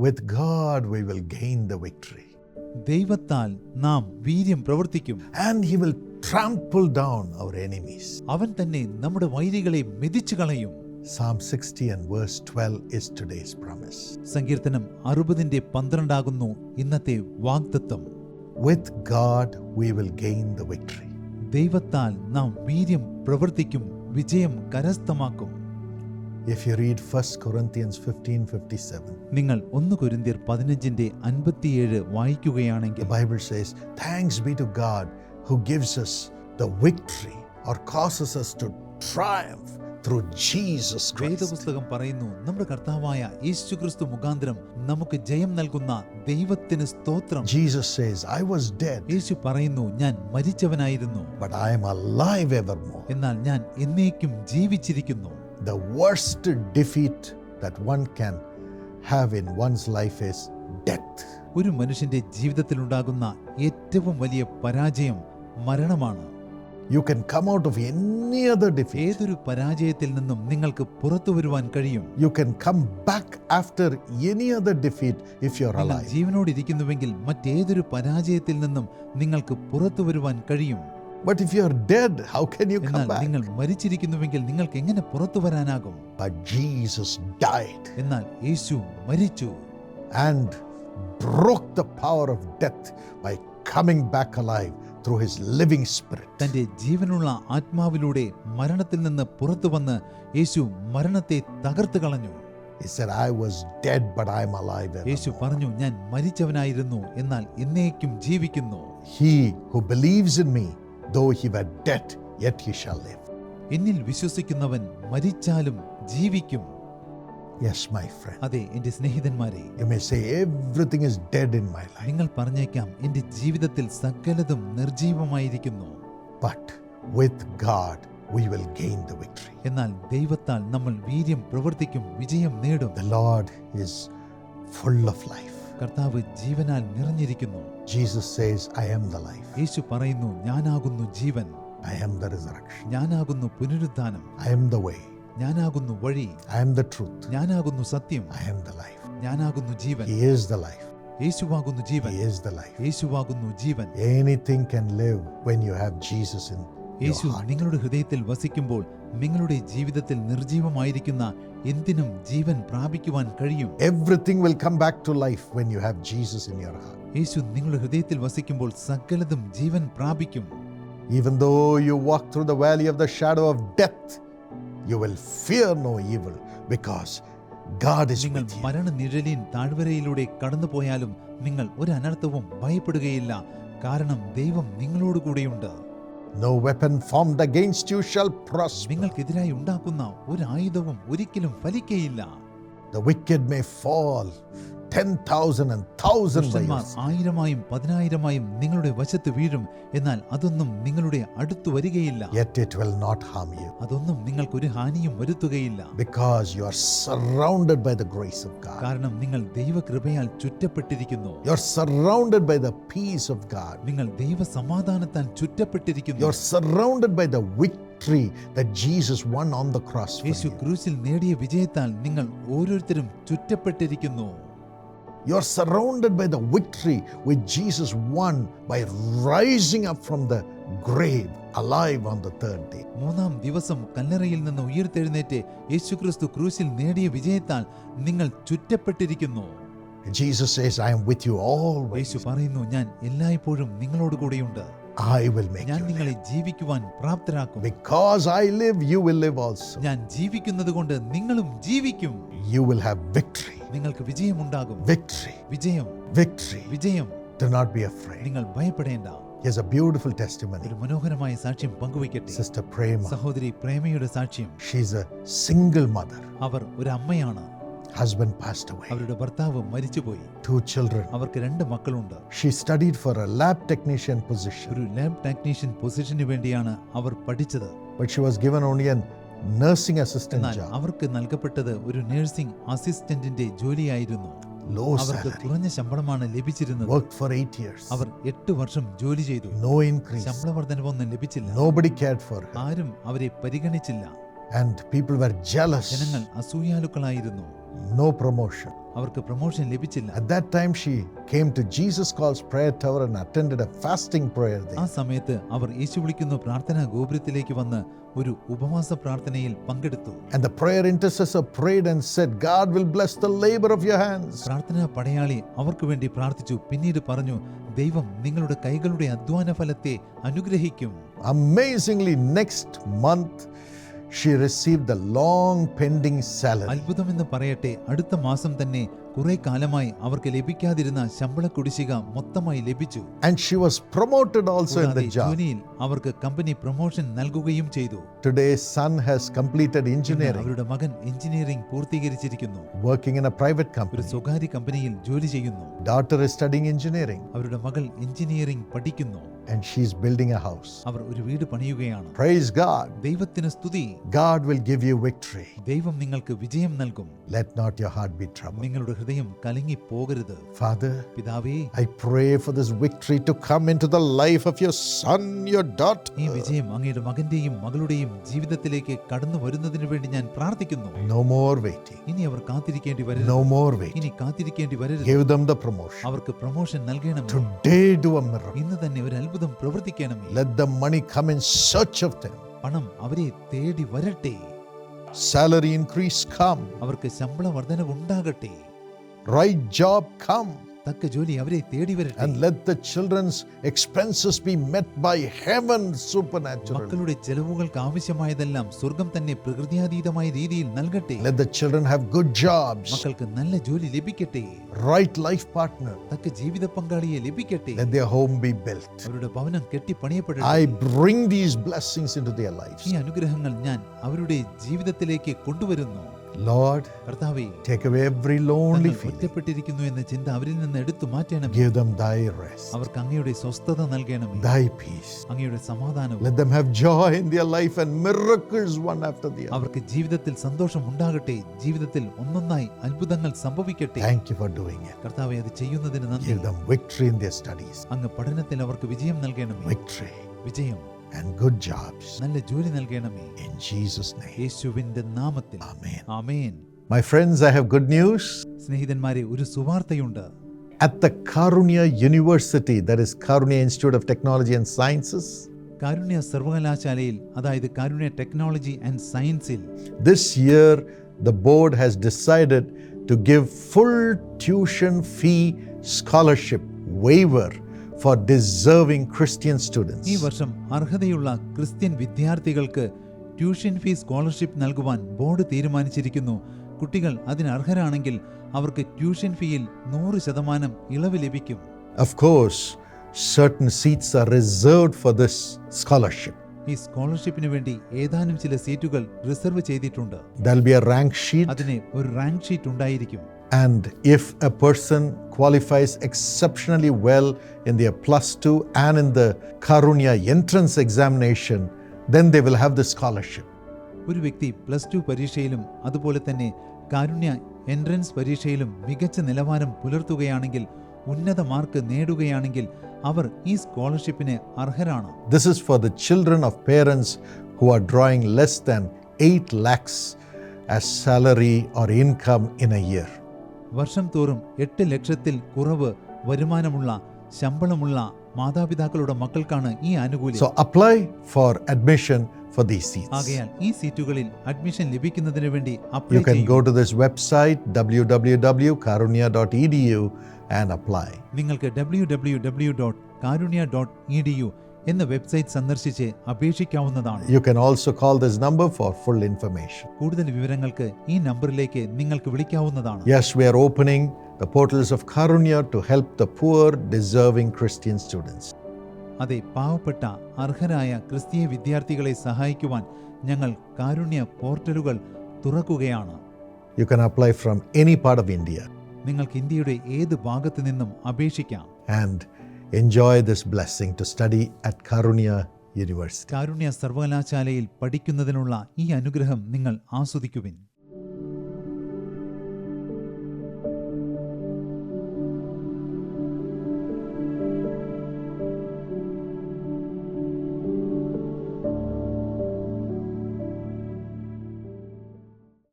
With God, we will gain the victory. ദൈവത്താൽ നാം വീര്യം പ്രവർത്തിക്കും And He will trample down our enemies. അവൻ തന്നെ നമ്മുടെ വൈരികളെ മെതിച്ചു കളയും Psalm 60 and verse 12 is today's promise. സങ്കീർത്തനം അറുപതിന്റെ പന്ത്രണ്ടാകുന്നു ഇന്നത്തെ വാഗ്ദത്വം With God, we will gain the victory. ദൈവത്താൽ നാം വീര്യം പ്രവർത്തിക്കും വിജയം കരസ്ഥമാക്കും If you read 1 Corinthians 15 57, നിങ്ങൾ ഒന്ന് കൊരിന്തിയർ പതിനഞ്ചിന്റെ അൻപത്തിയേഴ് വായിക്കുകയാണെങ്കിൽ Bible says, Thanks be to God who gives us the victory or causes us to triumph through Jesus Christ. വേദപുസ്തകം പറയുന്നു നമ്മുടെ കർത്താവായ യേശു ക്രിസ്തു മുഖാന്തരം നമുക്ക് ജയം നൽകുന്ന ദൈവത്തിന് സ്തോത്രം Jesus says, I was dead, യേശു പറയുന്നു ഞാൻ മരിച്ചവനായിരുന്നു but I am alive evermore. എന്നാൽ ഞാൻ എന്നേക്കും ജീവിച്ചിരിക്കുന്നു The worst defeat that one can have in one's life is death. ഒരു മനുഷ്യന്റെ ജീവിതത്തിലുണ്ടാകുന്ന ഏറ്റവും വലിയ പരാജയം മരണമാണ് You can come out of any other defeat. ഏതൊരു പരാജയത്തിൽ നിന്നും നിങ്ങൾക്ക് പുറത്തു വരുവാൻ കഴിയും You can come back after any other defeat if you're നിങ്ങൾ alive. ജീവനോടിരിക്കുന്നുവെങ്കിൽ മറ്റേതൊരു പരാജയത്തിൽ നിന്നും നിങ്ങൾക്ക് പുറത്തു വരുവാൻ കഴിയും But if you are dead, how can you എന്നാൽ come back? നിങ്ങൾ മരിച്ചിരിക്കുന്നുവെങ്കിൽ നിങ്ങൾക്ക് എങ്ങനെ പുറത്തു വരാനാകും But Jesus died എന്നാൽ യേശു മരിച്ചു and broke the power of death by coming back alive through his living spirit. തന്റെ ജീവനുള്ള ആത്മാവിലൂടെ മരണത്തിൽ നിന്ന് പുറത്തു വന്ന് യേശു മരണത്തെ തകർത്ത് കളഞ്ഞു He said, I was dead, but I'm alive. Yeshu evermore." പറഞ്ഞു ഞാൻ മരിച്ചവനായിരുന്നു എന്നാൽ എന്നേക്കും ജീവിക്കുന്നു He who believes in me, though he were dead, yet he shall live. എന്നിൽ വിശ്വസിക്കുന്നവൻ മരിച്ചാലും ജീവിക്കും Yes, my friend. അതെ എന്റെ സ്നേഹിതന്മാരെ You may say, everything is dead in my life. നിങ്ങൾ പറഞ്ഞേക്കാം എന്റെ ജീവിതത്തിൽ സകലതും നിർജീവമായിരിക്കുന്നു But with God, we will gain the victory. എന്നാൽ ദൈവത്താൽ നമ്മൾ വീര്യം പ്രവർത്തിക്കും വിജയം നേടും The Lord is full of life. കർത്താവ് ജീവനാൽ നിറഞ്ഞിരിക്കുന്നു Jesus says, I am the life. യേശു പറയുന്നു ഞാനാകുന്നു ജീവൻ I am the resurrection. ഞാനാകുന്നു പുനരുദ്ധാനം I am the way. ഞാനാകുന്നു വഴി I am the truth. ഞാനാകുന്നു സത്യം I am the life. ഞാനാകുന്നു ജീവൻ He is the life. യേശുവാകുന്നു ജീവൻ He is the life. യേശുവാകുന്നു ജീവൻ Anything can live when you have Jesus in your Yeshu heart. നിങ്ങളുടെ ഹൃദയത്തിൽ വസിക്കുമ്പോൾ നിങ്ങളുടെ ജീവിതത്തിൽ നിർജീവമായിരിക്കുന്ന എന്തിനും ജീവൻ പ്രാപിക്കുവാൻ കഴിയും Everything will come back to life when you have Jesus in your heart. യേശു നിങ്ങളുടെ ഹൃദയത്തിൽ വസിക്കുമ്പോൾ സകലതും ജീവൻ പ്രാപിക്കും Even though you walk through the valley of the shadow of death, you will fear no evil because God is നിങ്ങൾ with you. മരണനിഴലിൻ താഴ്വരയിലൂടെ കടന്നുപോയാലും നിങ്ങൾ ഒരു അനർത്ഥവും ഭയപ്പെടുകയില്ല കാരണം ദൈവം നിങ്ങളോട് കൂടെയുണ്ട് No weapon formed against you shall prosper. നിങ്ങൾക്കെതിരായി ഉണ്ടാക്കുന്ന ഒരു ആയുധവും ഒരിക്കലും ഫലിക്കയില്ല The wicked may fall ആയിരമായും പതിനായിരമായും നിങ്ങളുടെ വശത്ത് വീഴും എന്നാൽ അതൊന്നും നിങ്ങളുടെ അടുത്ത് വരികയില്ല yet it will not harm you അതൊന്നും നിങ്ങൾക്കൊരു ഹാനിയും വരുത്തുകയില്ല because you are surrounded by the grace of God. കാരണം നിങ്ങൾ ദൈവകൃപയാൽ ചുറ്റപ്പെട്ടിരിക്കുന്നു You're surrounded by the peace of God. നിങ്ങൾ ദൈവ സമാധാനത്താൽ ചുറ്റപ്പെട്ടിരിക്കുന്നു You're surrounded by the victory that Jesus won on the cross യേശു. ക്രൂസിൽ നേടിയ വിജയത്താൽ നിങ്ങൾ ഓരോരുത്തരും ചുറ്റപ്പെട്ടിരിക്കുന്നു You're surrounded by the victory which Jesus won by rising up from the grave alive on the third day. മൂന്നാം ദിവസം കല്ലറയിൽ നിന്ന് ഉയർത്തെഴുന്നേറ്റ് യേശുക്രിസ്തു ക്രൂസിൽ നേടിയ വിജയത്താൽ നിങ്ങൾ ചുറ്റപ്പെട്ടിരിക്കുന്നു Jesus says, I am with you always. യേശു പറയുന്നു ഞാൻ എല്ലായ്പ്പോഴും നിങ്ങളോട് കൂടെയുണ്ട് I will make ഞാൻ you നിങ്ങളെ live. ജീവിക്കുവാൻ പ്രാപ്തരാക്കും Because I live, you will live also. ഞാൻ ജീവിക്കുന്നത് കൊണ്ട് നിങ്ങളും ജീവിക്കും You will have victory. നിങ്ങൾക്ക് വിജയമുണ്ടാകും Victory. വിജയം Victory. വിജയം Do not be afraid. നിങ്ങൾ ഭയപ്പെടേണ്ട Here's a beautiful testimony. ഒരു മനോഹരമായ സാക്ഷ്യം പങ്കുവയ്ക്കട്ടെ Sister Prema. സഹോദരി പ്രേമയുടെ സാക്ഷ്യം She's a single mother. അവർ ഒരു അമ്മയാണ് Husband passed away. അവരുടെ ഭർത്താവ് മരിച്ചുപോയി Two children. അവർക്ക് രണ്ട് മക്കളുണ്ട് She studied for a lab technician position, ഒരു ലാബ് ടെക്നീഷ്യൻ പൊസിഷന് വേണ്ടിയാണ് അവർ പഠിച്ചത് but she was given only a nursing assistant അവർക്ക് നൽകപ്പെട്ടത് ഒരു നഴ്സിംഗ് അസിസ്റ്റന്റിന്റെ ജോലിയായിരുന്നു. അവർക്ക് കുറഞ്ഞ ശമ്പളമാണ് ലഭിച്ചിരുന്നത്. വർക്ക് ഫോർ eight ഇയേഴ്സ് അവർ എട്ട് വർഷം ജോലി ചെയ്തു. നോ ഇൻക്രീസ് ശമ്പള വർധനവൊന്നും ലഭിച്ചില്ല. ആരും അവരെ പരിഗണിച്ചില്ല. And people were jealous. ജനങ്ങൾ അസൂയാലുക്കളായിരുന്നു No promotion. അവർക്ക് പ്രൊമോഷൻ ലഭിച്ചില്ല At that time, she came to Jesus Calls Prayer Tower and attended a fasting prayer ആ there. സമയത്ത് അവർ യേശു വിളിക്കുന്ന പ്രാർത്ഥനാ ഗോപുരത്തിലേക്ക് വന്ന് ഒരു ഉപവാസ പ്രാർത്ഥനയിൽ പങ്കെടുത്തു And the prayer intercessor prayed and said, God will bless the labor of your hands. പ്രാർത്ഥനാ പടയാളി അവർക്ക് വേണ്ടി പ്രാർത്ഥിച്ചു പിന്നീട് പറഞ്ഞു ദൈവം നിങ്ങളുടെ കൈകളുടെ അധ്വാന ഫലത്തെ അനുഗ്രഹിക്കും Amazingly, next month, she received the long pending salary. അത്ഭുതമെന്ന് പറയട്ടെ അടുത്ത മാസം തന്നെ കുറെ കാലമായി അവർക്ക് ലഭിക്കാതിരുന്ന ശമ്പള കുടിശ്ശിക മൊത്തമായി ലഭിച്ചു And she was promoted also in കൂടാതെ the job. ജോലിയിൽ അവർക്ക് കമ്പനി പ്രൊമോഷൻ നൽകുകയും ചെയ്തു Today, son has completed ഇന്ന് engineering, അവരുടെ മകൻ engineering പൂർത്തീകരിച്ചിരിക്കുന്നു working in a private ഒരു company. സ്വകാര്യ കമ്പനിയിൽ ജോലി ചെയ്യുന്നു Daughter is studying engineering അവരുടെ മകൾ എഞ്ചിനീയറിംഗ് പഠിക്കുന്നു and she's building a house. അവർ ഒരു വീട് പണിയുകയാണ് Praise God. ദൈവത്തിന് സ്തുതി God will give you victory. ദൈവം നിങ്ങൾക്ക് വിജയം നൽകും Let not your heart be troubled. നിങ്ങളുടെ ഹൃദയം ഹൃദയം കലങ്ങി പോകരുത് ഫാദർ പിതാവേ I pray for this victory to come in to the life of your son your daughter ഈ വിജയം അങ്ങയുടെ മകന്റെയും മകളുടെയും ജീവിതത്തിലേക്ക് കടന്നു വരുന്നതിനു വേണ്ടി ഞാൻ പ്രാർത്ഥിക്കുന്നു. നോ മോർ വെയിറ്റിംഗ് ഇനി അവർ കാത്തിരിക്കേണ്ടി വരരുത്. നോ മോർ വെയിറ്റ് ഇനി കാത്തിരിക്കേണ്ടി വരരുത്. ഗിവ് ദം ദ പ്രൊമോഷൻ അവർക്ക് പ്രൊമോഷൻ നൽകണം ടുഡേ ഡു എ മിറർ ഇന്ന് തന്നെ ഒരു അത്ഭുതം പ്രവർത്തിക്കണം let the money come in search of them. പണം അവരെ തേടി വരട്ടെ. സാലറി ഇൻക്രീസ് കം അവർക്ക് ശമ്പള വർധനവ് ഉണ്ടാകട്ടെ Right job come. തക്ക ജോലി അവരെ തേടി വരട്ടെ And let the children's expenses be met by heaven supernaturally. മക്കളുടെ ചെലവുകൾക്ക് ആവശ്യമായതെല്ലാം സ്വർഗം തന്നെ പ്രകൃതിയാതീതമായ രീതിയിൽ നൽകട്ടെ Let the children have good jobs, മക്കൾക്ക് നല്ല ജോലി ലഭിക്കട്ടെ right life partner. തക്ക ജീവിത പങ്കാളിയെ ലഭിക്കട്ടെ Let their home be built. അവരുടെ ഭവനം കെട്ടിപ്പണിയപ്പെടട്ടെ I bring these blessings into their lives. ഈ അനുഗ്രഹങ്ങൾ ഞാൻ അവരുടെ ജീവിതത്തിലേക്ക് കൊണ്ടുവരുന്നു Lord, take away every lonely. ഒറ്റപ്പെട്ടിരിക്കുന്നു എന്ന ചിന്ത അവരിൽ നിന്ന് എടുത്തു മാറ്റണം Give them thy rest, അവർക്ക് അങ്ങയുടെ സ്വസ്ഥത നൽകണമേ. Thy peace. അങ്ങയുടെ സമാധാനവും. Let them have joy in their life and miracles one after the other. അവർക്ക് ജീവിതത്തിൽ സന്തോഷം ഉണ്ടാകട്ടെ. ജീവിതത്തിൽ ഒന്നൊന്നായി അത്ഭുതങ്ങൾ സംഭവിക്കട്ടെ. Thank you for doing it. കർത്താവെ അത് ചെയ്യുന്നതിന് നന്ദി. Give them victory in their studies, അങ്ങ് പഠനത്തിൽ അവർക്ക് വിജയം നൽകണമേ. Victory. വിജയം. and good jobs. നല്ല ജോലി നൽകണമേ In Jesus' name. യേശുവിന്റെ നാമത്തിൽ Amen. Amen My friends, I have good news. സ്നേഹിതന്മാരെ ഒരു സുവാർത്തയുണ്ട് At the Karunya University, that is Karunya Institute of Technology and Sciences, Karunya സർവകലാശാലയിൽ അതായത് കാരുണ്യ ടെക്നോളജി ആൻഡ് സയൻസിൽ this year the board has decided to give full tuition fee scholarship waiver for deserving Christian students. ഈ വർഷം അർഹതയുള്ള Christian വിദ്യാർത്ഥികൾക്ക് tuition fees scholarship നൽകുവാൻ board തീരുമാനിച്ചിരിക്കുന്നു കുട്ടികൾ അതിന് അർഹരാണെങ്കിൽ അവർക്ക് ട്യൂഷൻ ഫീയിൽ നൂറ് ശതമാനം ഇളവ് ലഭിക്കും Of course, certain seats are reserved for this scholarship. ഈ സ്കോളർഷിപ്പിന് വേണ്ടി ഏതാനും ചില സീറ്റുകൾ റിസർവ് ചെയ്തിട്ടുണ്ട് There'll be a rank sheet, അതിന് ഒരു റാങ്ക് ഷീറ്റ് ഉണ്ടായിരിക്കും and if a person qualifies exceptionally well in their plus two and in the Karunya entrance examination, then they will have the scholarship. ഒരു വ്യക്തി plus two പരീക്ഷയിലും അതുപോലെ തന്നെ കാരുണ്യ entrance പരീക്ഷയിലും മികച്ച നിലവാരം പുലർത്തുകയാണെങ്കിൽ ഉന്നത മാർക്ക് നേടുകയാണെങ്കിൽ അവർ ഈ സ്കോളർഷിപ്പിന് അർഹരാണ് This is for the children of parents who are drawing less than 8 lakhs as salary or income in a year. വർഷം തോറും എട്ട് ലക്ഷത്തിൽ കുറവ് വരുമാനമുള്ള ശമ്പളമുള്ള മാതാപിതാക്കളുടെ മക്കൾക്കാണ് ഈ ആനുകൂല്യം so apply for admission for these seats. ആകയാൽ ഈ സീറ്റുകളിൽ അഡ്മിഷൻ ലഭിക്കുന്നതിന് വേണ്ടി അപ്ലൈ You can ചെയ്യൂ go to this website www.karunya.edu and apply. നിങ്ങൾക്ക് ഡബ്ല്യു കാരുണ്യ എന്ന വെബ്സൈറ്റ് സന്ദർശിച്ച് അപേക്ഷിക്കാവുന്നതാണ്. You can also call this number for full information കൂടുതൽ വിവരങ്ങൾക്ക് ഈ നമ്പറിലേക്ക് നിങ്ങൾക്ക് വിളിക്കാവുന്നതാണ്. Yes we are opening the portals of Karunya to help the poor, deserving Christian students അതെ പാവപ്പെട്ട അർഹരായ ക്രിസ്തീയ വിദ്യാർത്ഥികളെ സഹായിക്കുവാൻ ഞങ്ങൾ കാരുണ്യ പോർട്ടലുകൾ തുറക്കുകയാണ്. You can apply from any part of India നിങ്ങൾക്ക് ഇന്ത്യയുടെ ഏത് ഭാഗത്തു നിന്നും അപേക്ഷിക്കാം. And enjoy this blessing to study at Karunya University. കാരുണ്യ സർവകലാശാലയിൽ പഠിക്കുന്നതിനുള്ള ഈ അനുഗ്രഹം നിങ്ങൾ ആസ്വദിക്കുവിൻ